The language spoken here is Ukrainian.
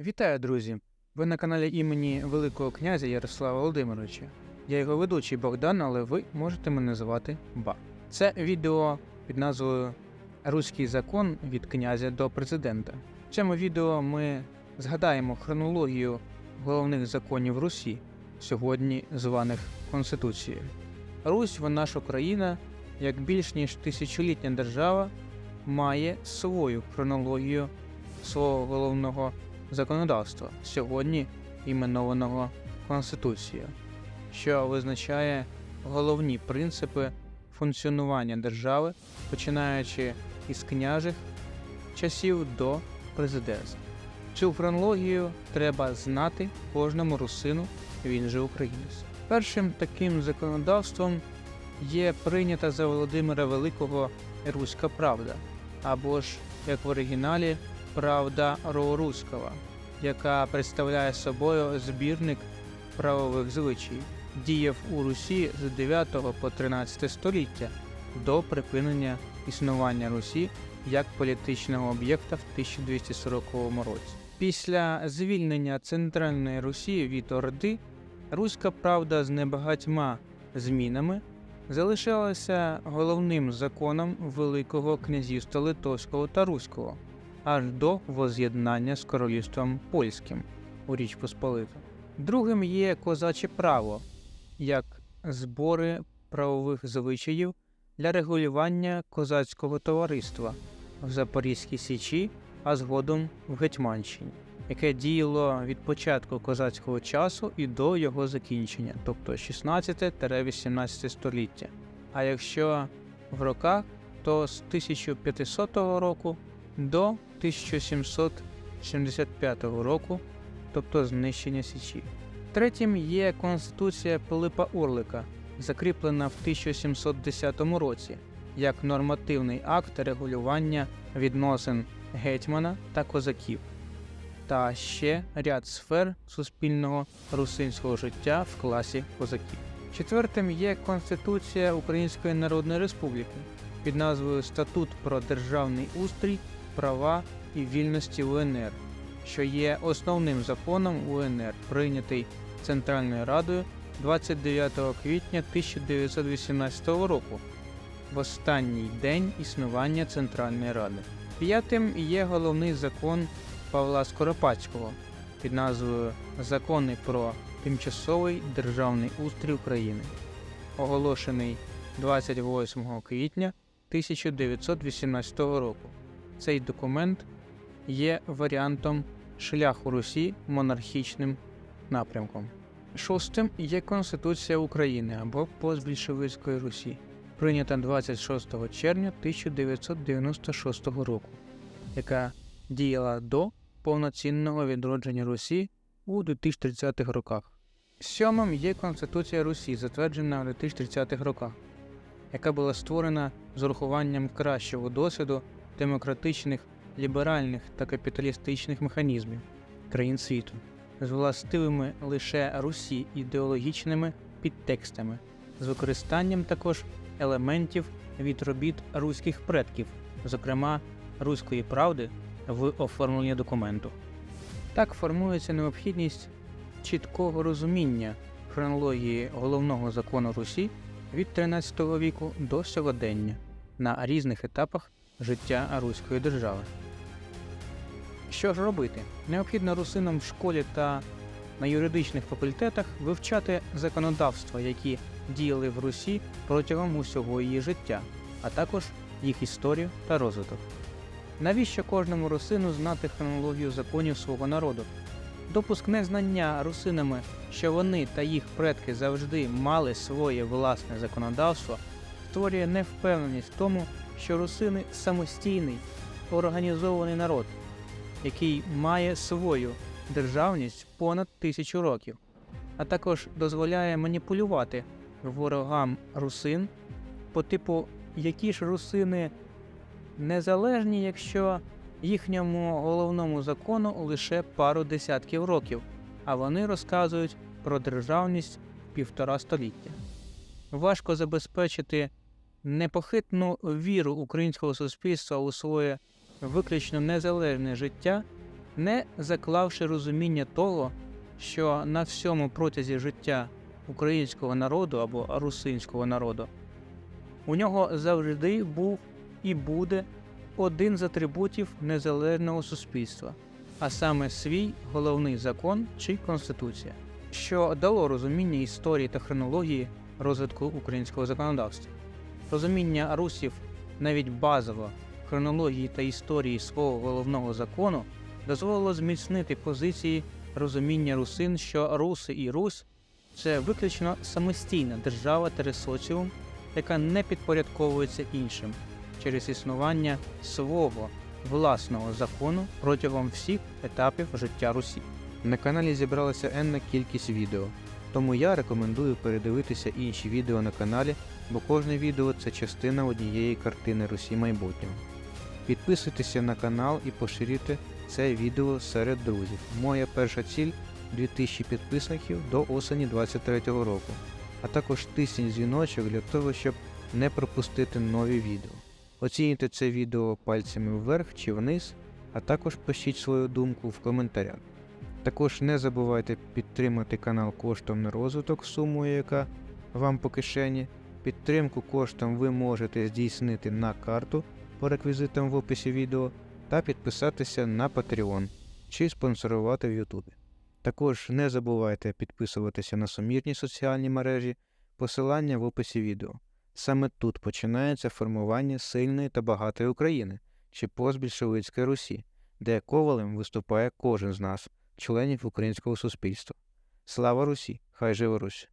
Вітаю, друзі! Ви на каналі імені Великого князя Ярослава Володимировича. Я його ведучий Богдан, але ви можете мене звати Ба. Це відео під назвою Руський закон від князя до президента. В цьому відео ми згадаємо хронологію головних законів Русі, сьогодні званих Конституцією. Русь, вона ж Україна, як більш ніж тисячолітня держава, має свою хронологію свого головного законодавства, сьогодні іменованого Конституцією, що визначає головні принципи функціонування держави, починаючи із княжих часів до президентства. Цю хронологію треба знати кожному русину, він же українець. Першим таким законодавством є прийнята за Володимира Великого Руська Правда, або ж як в оригіналі Правда Роруського, яка представляє собою збірник правових звичаїв, діяв у Русі з 9 по 13 століття до припинення існування Русі як політичного об'єкта в 1240 році. Після звільнення Центральної Русі від Орди, Руська Правда з небагатьма змінами залишалася головним законом Великого князівства Литовського та Руського аж до воз'єднання з королівством польським у Річ Посполиту. Другим є козаче право як збори правових звичаїв для регулювання козацького товариства в Запорізькій Січі, а згодом в Гетьманщині, яке діяло від початку козацького часу і до його закінчення, тобто 16-18 століття. А якщо в роках, то з 1500 року до 1775 року, тобто знищення Січі. Третім є Конституція Пилипа Орлика, закріплена в 1710 році як нормативний акт регулювання відносин гетьмана та козаків, та ще ряд сфер суспільного русинського життя в класі козаків. Четвертим є Конституція Української Народної Республіки під назвою Статут про державний устрій права і вільності УНР, що є основним законом УНР, прийнятий Центральною Радою 29 квітня 1918 року, в останній день існування Центральної Ради. П'ятим є головний закон Павла Скоропадського під назвою Закони про тимчасовий державний устрій України, оголошений 28 квітня 1918 року. Цей документ є варіантом шляху Русі монархічним напрямком. Шостим є Конституція України або постбільшовицької Русі, прийнята 26 червня 1996 року, яка діяла до повноцінного відродження Русі у 2030-х роках. Сьомим є Конституція Русі, затверджена у 2030-х роках, яка була створена з урахуванням кращого досвіду демократичних, ліберальних та капіталістичних механізмів країн світу, з властивими лише Русі ідеологічними підтекстами, з використанням також елементів від робіт руських предків, зокрема руської правди в оформленні документу. Так формується необхідність чіткого розуміння хронології головного закону Русі від 13 віку до сьогодення на різних етапах життя Руської держави. Що ж робити? Необхідно русинам в школі та на юридичних факультетах вивчати законодавства, які діяли в Русі протягом усього її життя, а також їх історію та розвиток. Навіщо кожному русину знати хронологію законів свого народу? Допускне знання русинами, що вони та їх предки завжди мали своє власне законодавство, створює невпевненість в тому, що русини самостійний організований народ, який має свою державність понад тисячу років, а також дозволяє маніпулювати ворогам русин по типу, які ж русини незалежні, якщо їхньому головному закону лише пару десятків років, а вони розказують про державність півтора століття. Важко забезпечити непохитну віру українського суспільства у своє виключно незалежне життя, не заклавши розуміння того, що на всьому протязі життя українського народу або русинського народу у нього завжди був і буде один з атрибутів незалежного суспільства, а саме свій головний закон чи конституція, що дало розуміння історії та хронології розвитку українського законодавства. Розуміння русів навіть базово хронології та історії свого головного закону дозволило зміцнити позиції розуміння русин, що руси і Русь це виключно самостійна держава та соціум, яка не підпорядковується іншим через існування свого власного закону протягом всіх етапів життя Русі. На каналі зібралася енна кількість відео, тому я рекомендую передивитися інші відео на каналі, бо кожне відео це частина однієї картини Русі майбутнього. Підписуйтеся на канал і поширюйте це відео серед друзів. Моя перша ціль 2000 підписників до осені 2023 року, а також тисніть дзвіночок для того, щоб не пропустити нові відео. Оцінюйте це відео пальцями вверх чи вниз, а також пишіть свою думку в коментарях. Також не забувайте підтримати канал коштом на розвиток сумою, яка вам по кишені. Підтримку коштом ви можете здійснити на карту по реквізитам в описі відео та підписатися на Patreon чи спонсорувати в YouTube. Також не забувайте підписуватися на сумірні соціальні мережі, посилання в описі відео. Саме тут починається формування сильної та багатої України чи постбільшовицької Русі, де ковалем виступає кожен з нас, членів українського суспільства. Слава Русі! Хай живе Русь!